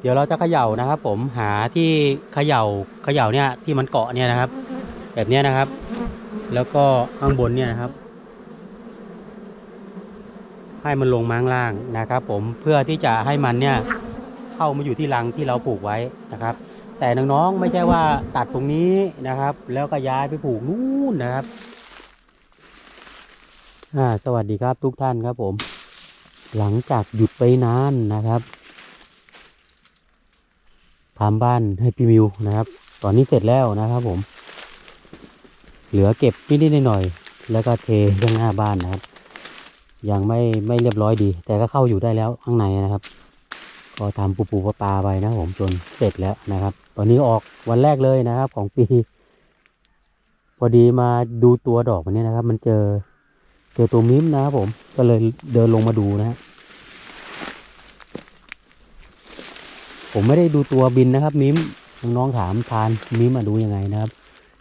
เดี๋ยวเราจะเขย่านะครับ ผมหาที่เขย่าเขย่าเนี่ยที่มันเกาะเนี่ยนะครับ แบบนี้นะครับ แล้วก็ข้างบนเนี่ยนะครับ ให้มันลงม้างล่างนะครับ ผมเพื่อที่จะให้มันเนี่ยเข้ามาอยู่ที่รังที่เราปลูกไว้นะครับ แต่น้องๆไม่ใช่ว่าตัดตรงนี้นะครับ แล้วก็ย้ายไปปลูกนู่นนะครับอ่าสวัสดีครับทุกท่านครับผม หลังจากหยุดไปนานนะครับ ทำบ้านให้พี่มิวนะครับ ตอนนี้เสร็จแล้วนะครับผม เหลือเก็บนิดๆหน่อยๆแล้วก็เทข้างหน้าบ้านนะครับ ยังไม่ไม่เรียบร้อยดี แต่ก็เข้าอยู่ได้แล้วข้างในนะครับ ก็ทำปูปูปลาปลาไปนะผมจนเสร็จแล้วนะครับ ตอนนี้ออกวันแรกเลยนะครับ ของปี พอดีมาดูตัวดอกมันนี่ยนะครับ มันเจอเจอตัวมิ้มนะครับผมก็เลยเดินลงมาดูนะฮะ ผมไม่ได้ดูตัวบินนะครับ มิ้มน้องๆถามทานมิ้มมาดูยังไงนะครับ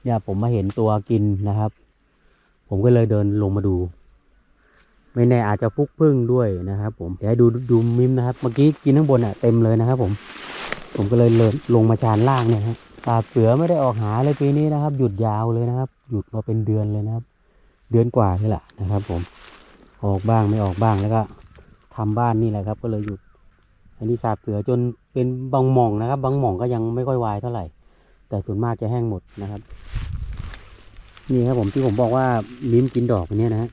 เนี่ยผมมาเห็นตัวกินนะครับ ผมก็เลยเดินลงมาดู ไม่แน่อาจจะฟุกพึ่งด้วยนะครับ ผมเดี๋ยวดูดูมิ้มนะครับ เมื่อกี้กินข้างบนอะเต็มเลยนะครับ ผม ผมก็เลยเลินลงมาชานล่างเนี่ยฮะตาเสือไม่ได้ออกหาเลยปีนี้นะครับ หยุดยาวเลยนะครับ หยุดมาเป็นเดือนเลยนะครับ เดือนกว่านี่แหละนะครับ ผมออกบ้างไม่ออกบ้างแล้วก็ทำบ้านนี่แหละครับ ก็เลยหยุด อันนี้สาบเสือจนเป็นบางหม่องนะครับ บางหม่องก็ยังไม่ค่อยวายเท่าไหร่ แต่ส่วนมากจะแห้งหมดนะครับ นี่ครับผมที่ผมบอกว่าลิ้มกินดอกอันเนี้ยนะฮะ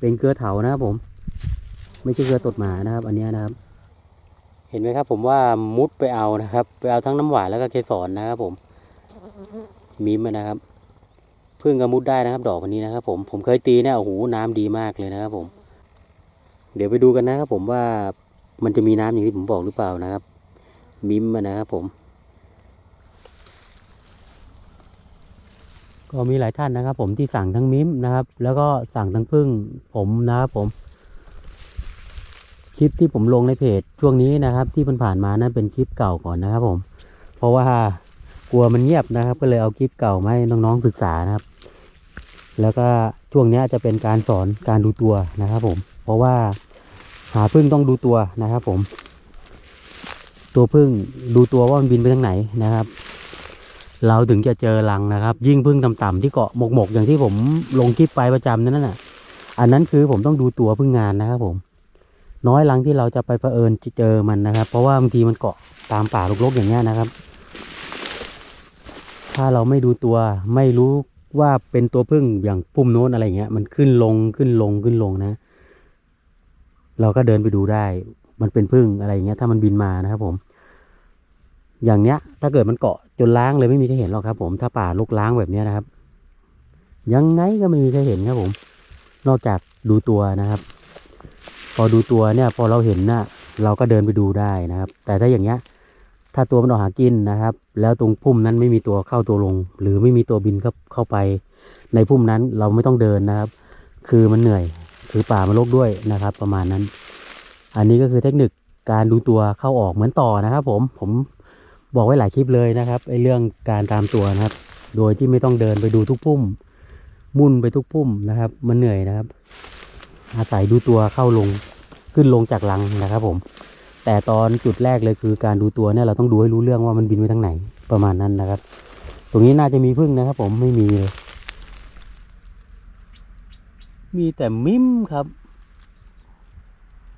เป็นเกลือเถานะครับผม ไม่ใช่เกลือตดหมานะครับ อันนี้นะครับ เห็นไหมครับ ผมว่ามุดไปเอานะครับ ไปเอาทั้งน้ำหวานแล้วก็เกสรนะครับ ผมมิ้มนะครับพึ่งกระมุดได้นะครับ ดอกวันนี้นะครับ ผมผมเคยตีเนี่ยโอ้โหน้ำดีมากเลยนะครับ ผม เดี๋ยวไปดูกันนะครับ ผมว่า มันจะมีน้ำอย่างที่ผมบอกหรือเปล่านะครับ มิมนะครับผม ก็มีหลายท่านนะครับ ผมที่สั่งทั้งมิมนะครับ แล้วก็สั่งทั้งพึ่งผมนะครับผม คลิปที่ผมลงในเพจช่วงนี้นะครับ ที่มันผ่านมานั้นเป็นคลิปเก่าก่อนนะครับ ผม เพราะว่ากลัวมันเงียบนะครับ ก็เลยเอาคลิปเก่ามาให้น้องๆศึกษานะครับ แล้วก็ช่วงนี้จะเป็นการสอนการดูตัวนะครับ ผม เพราะว่า หาพึ่งต้องดูตัวนะครับ ผม ตัวพึ่งดูตัวว่ามันบินไปทางไหนนะครับ เราถึงจะเจอรังนะครับ ยิ่งพึ่งต่ำๆที่เกาะหมกๆอย่างที่ผมลงคลิปไปประจำนั่นน่ะ อันนั้นคือผมต้องดูตัวพึ่งงานนะครับ ผม น้อยรังที่เราจะไปเผอิญเจอมันนะครับ เพราะว่าบางทีมันเกาะตามป่ารกๆอย่างเงี้ยนะครับ ถ้าเราไม่ดูตัวไม่รู้ว่าเป็นตัวพึ่งอย่างปุ่มโน้นอะไรเงี้ยมันขึ้นลงขึ้นลงขึ้นลงนะ เราก็เดินไปดูได้ มันเป็นพึ่งอะไรอย่างเงี้ย ถ้ามันบินมานะครับผม อย่างเนี้ย ถ้าเกิดมันเกาะจนล้างเลยไม่มีใครเห็นหรอกครับผม ถ้าป่ารกล้างแบบเนี้ยนะครับ ยังไงก็ไม่มีใครเห็นครับผม นอกจากดูตัวนะครับ พอดูตัวเนี่ย พอเราเห็นน่ะเราก็เดินไปดูได้นะครับ แต่ถ้าอย่างเงี้ย ถ้าตัวมันออกหากินนะครับ แล้วตรงพุ่มนั้นไม่มีตัวเข้าตัวลง หรือไม่มีตัวบินเข้าเข้าไป ในพุ่มนั้นเราไม่ต้องเดินนะครับ คือมันเหนื่อย คือป่ามันรกด้วยนะครับ ประมาณนั้น อันนี้ก็คือเทคนิคการดูตัวเข้าออกเหมือนต่อนะครับ ผมผมบอกไว้หลายคลิปเลยนะครับไอ้เรื่องการตามตัวนะครับ โดยที่ไม่ต้องเดินไปดูทุกพุ่ม มุ่นไปทุกพุ่มนะครับ มันเหนื่อยนะครับ อาศัยดูตัวเข้าลงขึ้นลงจากรังนะครับ ผม แต่ตอนจุดแรกเลยคือการดูตัวเนี่ยเราต้องดูให้รู้เรื่องว่ามันบินไปทางไหนประมาณนั้นนะครับ ตรงนี้น่าจะมีพึ่งนะครับ ผมไม่มีเลย มีแต่มิมครับ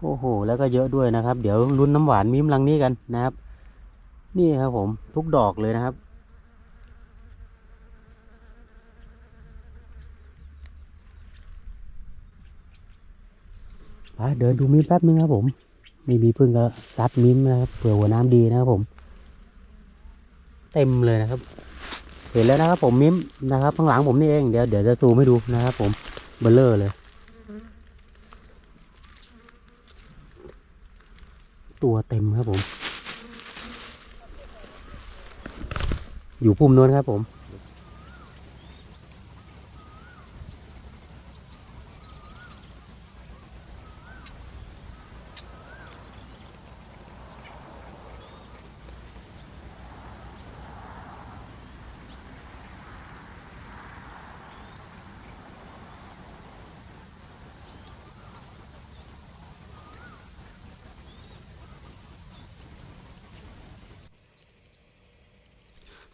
โอ้โห แล้วก็เยอะด้วยนะครับ เดี๋ยวลุ้นน้ำหวานมิมรังนี้กันนะครับ นี่ครับผมทุกดอกเลยนะครับ ไปเดินดูมิมแป๊บนึงครับผม ไม่มีพึ่งก็ซัดมิมนะครับเผื่อหัวน้ำดีนะครับผม เต็มเลยนะครับ เห็นแล้วนะครับผมมิมนะครับข้างหลังผมนี่เองเดี๋ยวเดี๋ยวจะซูมให้ดูนะครับผม เบลเลอร์เลย ตัวเต็มครับผม อยู่พุ่มนู้นครับผม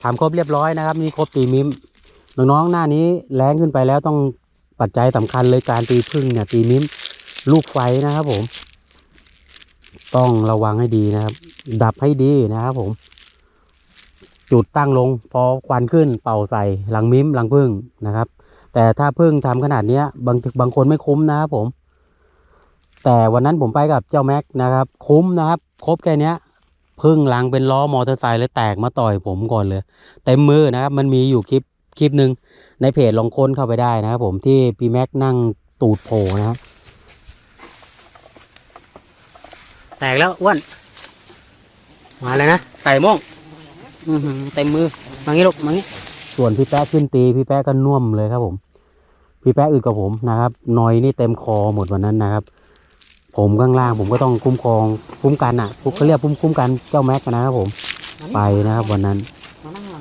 ทำครบเรียบร้อยนะครับ นี่ครบตีมิมน้องๆหน้านี้แรงขึ้นไปแล้วต้องปัจจัยสำคัญเลยการตีพึ่งเนี่ยตีมิมลูกไฟนะครับผม ต้องระวังให้ดีนะครับ ดับให้ดีนะครับผม จุดตั้งลง พอควันขึ้นเป่าใส่หลังมิมหลังพึ่งนะครับ แต่ถ้าพึ่งทำขนาดเนี้ยบางบางคนไม่คุ้มนะครับผม แต่วันนั้นผมไปกับเจ้าแม็กนะครับ คุ้มนะครับ ครบแค่เนี้ย พึ่งลังเป็นล้อมอเตอร์ไซค์เลยแตกมาต่อยผมก่อนเลยเต็มมือนะครับ มันมีอยู่คลิปคลิปหนึ่งในเพจลองค้นเข้าไปได้นะครับผมที่พี่แม็กนั่งตูดโผล่นะครับแตกแล้วอ้วนมาเลยนะใส่ม่งเต็มมือมางี้ลูกมางี้ส่วนพี่แป๊ะขึ้นตีพี่แป๊ะก็น่วมเลยครับผม พี่แป๊ะอึดกับผมนะครับนอยนี่เต็มคอหมดวันนั้นนะครับ ผมข้างล่างผมก็ต้องคุ้มครองคุ้มกันอะเขาเรียกคุ้มคุ้มกันเจ้าแม็กนะครับผมไปนะครับวันนั้น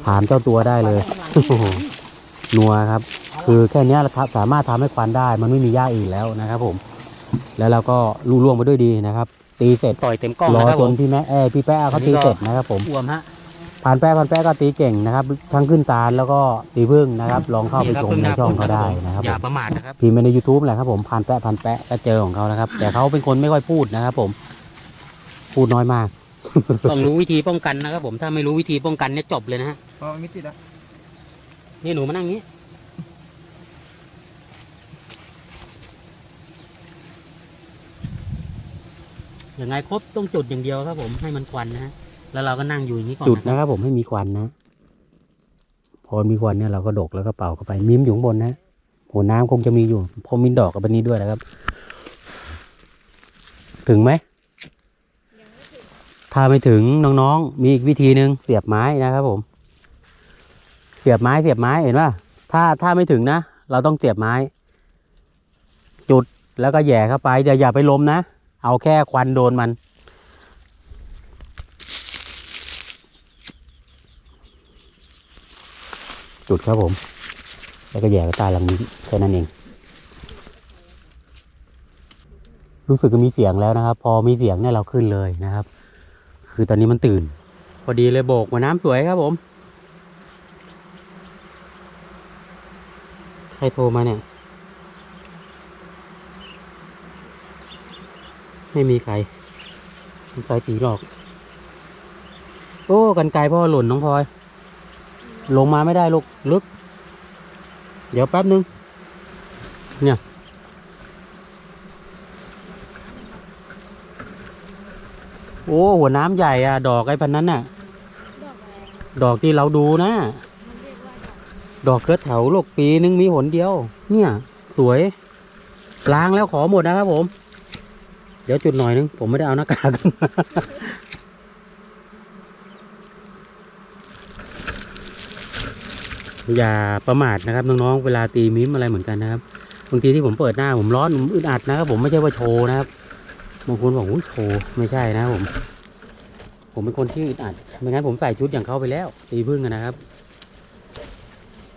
ถามเจ้าตัวได้เลยโอ้โหนัวครับ คือแค่เนี้ยครับสามารถทำให้ควันได้ มันไม่มีหญ้าอีกแล้วนะครับ ผม แล้วเราก็ลุล่วงไปด้วยดีนะครับ ตีเสร็จต่อยเต็มกล้องรอนะครับจผนมพี่แม่เอยพี่แป๊ะเขาตีเสร็จนะครับ ผมอวมฮะ ผ่านแป๊ะผ่านแป๊ะก็ตีเก่งนะครับ ทั้งขึ้นตาลแล้วก็ตีพึ่งนะครับ ลองเข้าไปชมในช่องเขาได้นะครับอผย่ามประมาทนะครับพิมพ์ไปใน YouTube แหละครับผมผ่านแปะผ่านแปะก็เจอของเขานะครับ แต่เขาเป็นคนไม่ค่อยพูดนะครับ ผมพูดน้อยมากต้องรู้วิธีป้องกันนะครับ ผมถ้าไม่รู้วิธีป้องกันเนี่ยจบเลยนะฮะพอไม่ติดอะนี่หนูมานั่งนี้ยังไงครบต้องจุดอย่างเดียวครับผมให้มันควันนะฮะ แล้วเราก็นั่งอยู่อย่างนี้ก่อนจุดนะครับผมให้มีควันนะ พอมีควันเนี่ยเราก็ดกแล้วก็เป่าเข้าไปมิ้มอยู่ข้างบนนะหัวน้ำคงจะมีอยู่ พอมีดอกกับอันนี้ด้วยนะครับ ถึงไหมถ้าไม่ถึงน้องๆ มีอีกวิธีหนึ่งเสียบไม้นะครับผม เสียบไม้เสียบไม้เห็นป่ะถ้าถ้าไม่ถึงนะ เราต้องเสียบไม้ จุดแล้วก็แย่เข้าไปอย่าอย่าไปล้มนะ เอาแค่ควันโดนมัน จุดครับผม แล้วก็แหย่กระตายลังนี้แค่นั้นเอง รู้สึกมีเสียงแล้วนะครับ พอมีเสียงเนี่ยเราขึ้นเลยนะครับ คือตอนนี้มันตื่น พอดีเลยโบกมาน้ำสวยครับผมใครโทรมาเนี่ย ไม่มีใครมันใครผีหรอก โอ้ กันไกลพ่อหล่นน้องพลอย ลงมาไม่ได้ลูกลึก เดี๋ยวแป๊บนึง เนี่ย โอ้หัวน้ำใหญ่อะดอกไอ้พันนั้นน่ะ ดอกที่เราดูนะ ดอกเกิดแถวลูกปีนึงมีหนเดียว เนี่ย สวย ล้างแล้วขอหมดนะครับผม เดี๋ยวจุดหน่อยนึง ผมไม่ได้เอาหน้ากาก อย่าประมาทนะครับน้องๆเวลาตีมิมอะไรเหมือนกันนะครับบางทีที่ผมเปิดหน้าผมร้อนผมอึดอัดนะครับ ผมไม่ใช่ว่าโชว์นะครับบางคนบอกว่าโชว์ไม่ใช่นะผม ผมเป็นคนที่อึดอัดไม่งั้นผมใส่ชุดอย่างเขาไปแล้ว ตีพึ่งนะครับ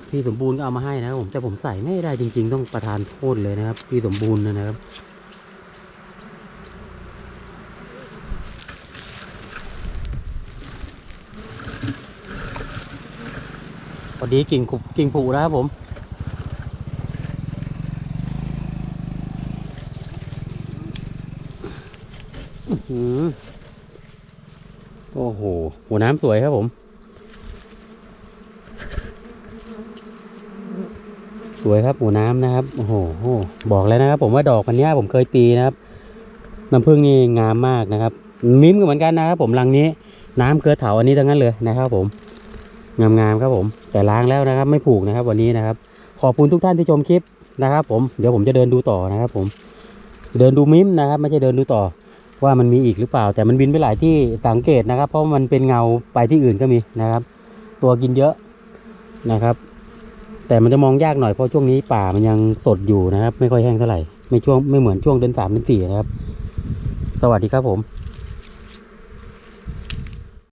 พี่สมบูรณ์ก็เอามาให้นะครับผมแต่ผมใส่ไม่ได้จริง ๆ ต้องประทานโทษเลยนะครับพี่สมบูรณ์นะครับ อดีกิ่งขุกิ่งผุนะครับผมอือโอ้โห หัวน้ำสวยครับผม สวยครับหัวน้ำนะครับ โอ้โห บอกแล้วนะครับ ผมว่าดอกพันนี้ผมเคยตีนะครับ น้ำผึ้งนี่งามมากนะครับ มิ้มก็เหมือนกันนะครับผมรังนี้ น้ำเกลือเถาอันนี้ทั้งนั้นเลยนะครับผม งามๆครับผม แต่ล้างแล้วนะครับ ไม่ผูกนะครับ วันนี้นะครับ ขอบคุณทุกท่านที่ชมคลิปนะครับ ผมเดี๋ยวผมจะเดินดูต่อนะครับ ผม เดินดูมิมนะครับไม่ใช่เดินดูต่อ ว่ามันมีอีกหรือเปล่า แต่มันบินไปหลายที่สังเกตนะครับ เพราะมันเป็นเงาไปที่อื่นก็มีนะครับ ตัวกินเยอะนะครับ แต่มันจะมองยากหน่อยเพราะช่วงนี้ป่ามันยังสดอยู่นะครับ ไม่ค่อยแห้งเท่าไหร่ไม่ช่วงไม่เหมือนช่วงเดือนสามเดือนสี่นะครับ สวัสดีครับผม